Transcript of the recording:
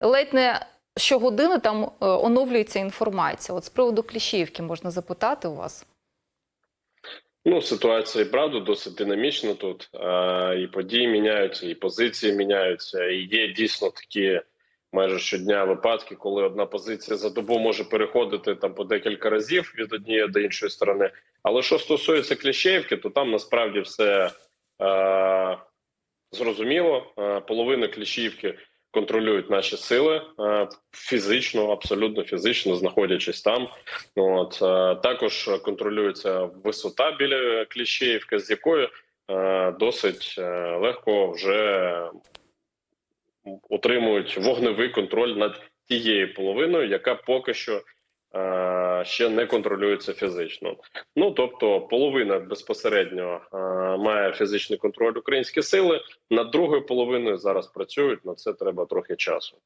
ледь не щогодини там е, оновлюється інформація. От з приводу Кліщіївки можна запитати у вас. Ну, ситуація і правда досить динамічна тут. Е, і події міняються, і позиції міняються. І є дійсно такі майже щодня випадки, коли одна позиція за добу може переходити там по декілька разів від однієї до іншої сторони. Але що стосується Кліщеївки, то там насправді все е, зрозуміло. Е, половину Кліщіївки контролюють наші сили е, фізично, абсолютно фізично, знаходячись там. От е, також контролюється висота біля Кліщеївки, з якою е, досить легко вже отримують вогневий контроль над тією половиною, яка поки що ще не контролюється фізично. Ну тобто, половина безпосередньо е, має фізичний контроль українські сили. Над другою половиною зараз працюють. На це треба трохи часу.